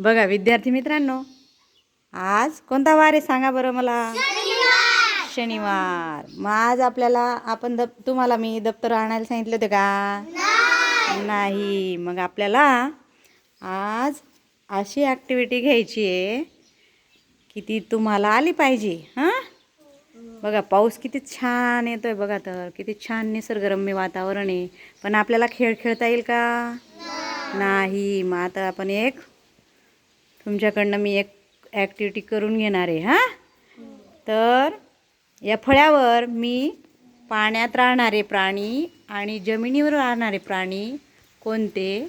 बघा विद्यार्थी मित्रांनो आज कोणता वार आहे सांगा बरं मला. शनिवार. मग आज आपल्याला आपण दप तुम्हाला मी दप्तर आणायला सांगितले होते का? नाही. मग आपल्याला आज अशी ॲक्टिव्हिटी घ्यायची आहे की ती तुम्हाला आली पाहिजे हां? बघा पाऊस किती छान येतोय बघा तर. किती छान निसर्गरम्य वातावरण आहे. पण आपल्याला खेळ खेळता येईल का? नाही. मग आता आपण एक तुमच्याकडनं मी एक ॲक्टिव्हिटी करून घेणार आहे हां? तर या फळ्यावर मी पाण्यात राहणारे प्राणी आणि जमिनीवर राहणारे प्राणी कोणते?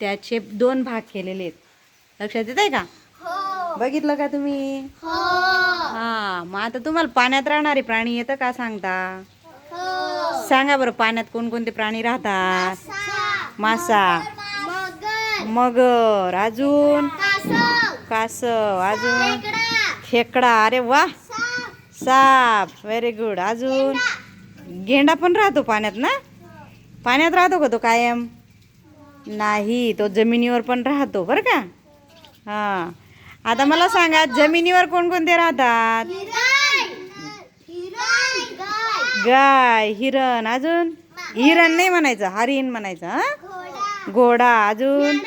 त्याचे दोन भाग केलेले आहेत. लक्षात येत आहे का बघितलं का तुम्ही? हा. मग आता तुम्हाला पाण्यात राहणारे प्राणी येतं का सांगता? सांगा बरं पाण्यात कोणकोणते प्राणी राहतात? मासा. मगर. अजून? कासव अजून? खेकडा अरे वा. साप. व्हेरी गुड अजून? गेंडा. पण राहतो पाण्यात ना? पाण्यात राहतो का तो कायम? नाही तो जमिनीवर पण राहतो बरं का? हां. आता मला सांगा जमिनीवर कोणकोणते राहतात? गाय. हिरण. अजून? हिरण नाही म्हणायचं हरिण म्हणायचं हां? घोडा. अजून?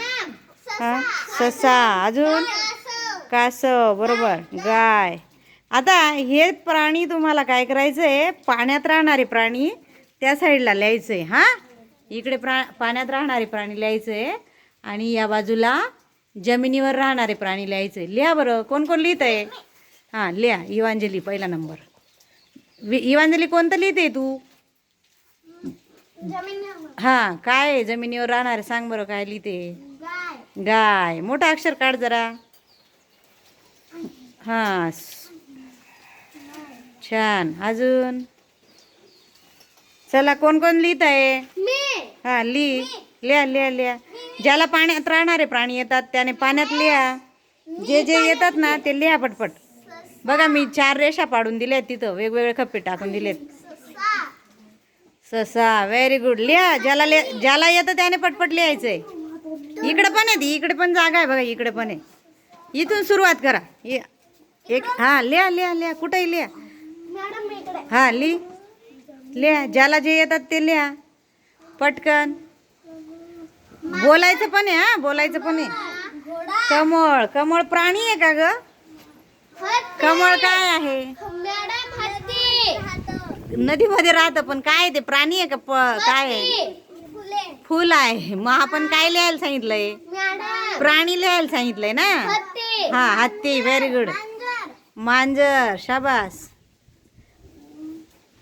हा? ससा. अजून? कासव. बरोबर. गाय. आता हे प्राणी तुम्हाला काय करायचं आहे पाण्यात राहणारे प्राणी त्या साईडला लिहायचं आहे हां? इकडे प्रा पाण्यात राहणारे प्राणी लिहायचं आहे आणि या बाजूला जमिनीवर राहणारे प्राणी लिहायचं आहे लिहा बरं. कोण कोण लिहित आहे? हां लिहा. इवांजली पहिला नंबर. इवांजली कोणतं लिहिते तू? हां काय आहे जमिनीवर राहणारे? सांग बरं काय लिहिते गाय. मोठं अक्षर काढ जरा. हां. छान. अजून? चला कोण कोण लिहित आहे? हां लिह लिहा लिहा. लिहा ज्याला पाण्यात राहणारे प्राणी येतात त्याने पाण्यात लिहा. जे जे येतात ना ते लिहा पटपट. बघा मी चार रेषा पाडून दिल्यात तिथं. वेगवेगळे खप्पे टाकून दिलेत. ससा. व्हेरी गुड लिहा. ज्याला ज्याला येतं त्याने पटपट लिहायचंय. इकडे पण आहे ती इकडे पण जागा आहे बघा इकडे पण आहे. इथून सुरुवात करा. एक हां लिहा लिहा लिहा. कुठेही लिहा. हां लिह लिहा. ज्याला जे येतात ते लिहा. पटकन. बोलायचं पण आहे हा बोलायचं पण आहे. कमळ कमळ प्राणी आहे का ग? कमळ काय आहे? नदीमध्ये राहतं पण काय आहे ते? प्राणी आहे का काय आहे? फुल. आहे. मग आपण काय लिहायला सांगितलंय? प्राणी लिहायला सांगितलंय ना? हा हत्ती. व्हेरी गुड मांजर. शाबास.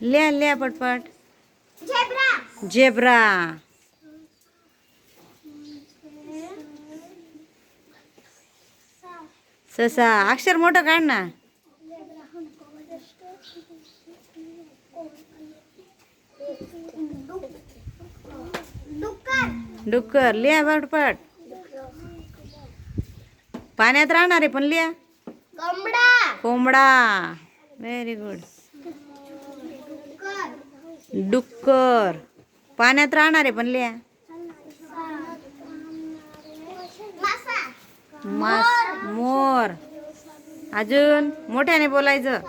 लिहा लिहा पटपट. झेब्रा ससा. अक्षर मोठं काढ ना. डुक्कर लिहा पटपट पाण्यात राहणारे पण लिहा कोंबडा. व्हेरी गुड डुक्कर. पाण्यात राहणारे पण लिहा मास. मोर. अजून मोठ्याने बोलायचं.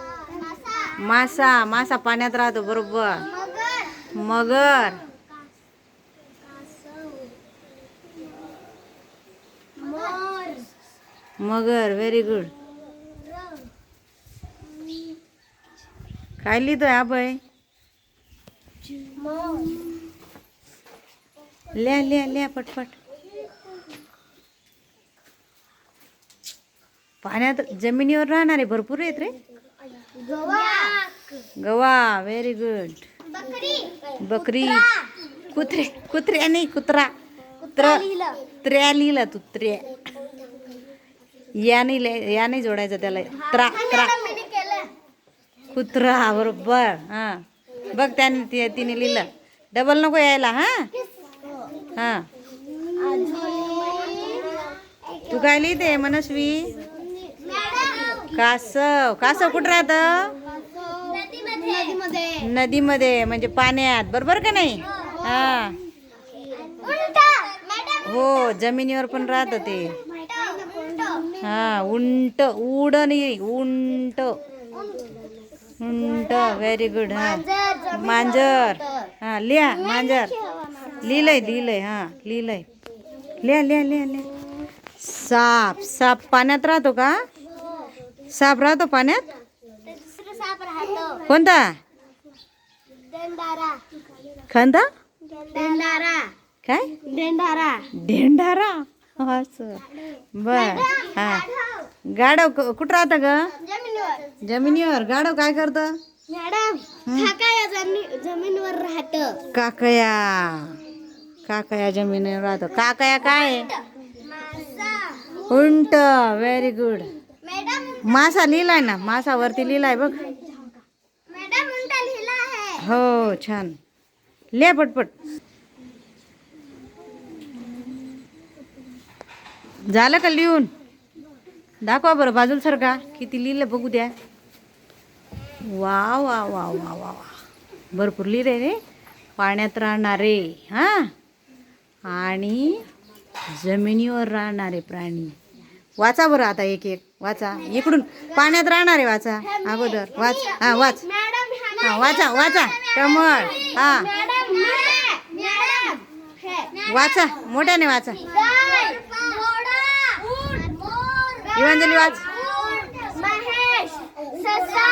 मासा. मासा पाण्यात राहतो बरोबर. मगर. मगर व्हेरी गुड काय लिहितोय अभय लिहा लिहा लिहा पटपट. पाण्यात जमिनीवर राहणारे भरपूर आहेत रे. गवा व्हेरी गुड बकरी. कुत्रे कुत्र्या नाही कुत्रा. त्र त्र्या लिहिला तू त्र्या. या नाही लिह- या नाही जोडायचं त्याला. त्रा त्रा. कुत्रा बरोबर. हां. बघ त्याने ति- तिने लिहिलं. डबल नको यायला हां? हां. तू काय लिहिते मनस्वी कासव. कासव कुठं राहतं? नदीमध्ये. म्हणजे पाण्यात. बरोबर का नाही? हा. हो जमिनीवर पण राहतं ते. हा उंट उड नाही उंट. उंट व्हेरी गुड हा. मांजर. हा लिहा मांजर. लिहिलंय लिहिलंय हा लिहिलंय लिहा लिहा लिहा लिहा. साप साप पाण्यात राहतो का? साप राहतो पाण्यात? कोणता? खंदा काय? ढेंढारा असं. बर. हा. गाडव कुठं राहतं ग? जमिनीवर. गाडव काय करतं? जमीनवर राहत. काकया. काकया जमिनीवर राहतो. काकया काय? उंट. व्हेरी गुड मासा लिहिलाय ना? मासावरती लिहिलाय बघ. हो छान. लिहा पटपट. झालं का लिहून? दाखवा बरं बाजूला सर का. किती लिहिलं बघू द्या. वा वा वा वा वा वा. भरपूर लिहिले रे. पाण्यात राहणारे हां? आणि जमिनीवर राहणारे प्राणी. वाचा बरं आता एक एक. वाचा. इकडून. पाण्यात राहणारे वाचा. अगोदर. वाच. हां वाच. हा वाचा वाचा. कमळ. हा. वाचा. मोठ्याने वाचा गाय घोडा ऊंट मोर इवांजली वाच. महेश ससा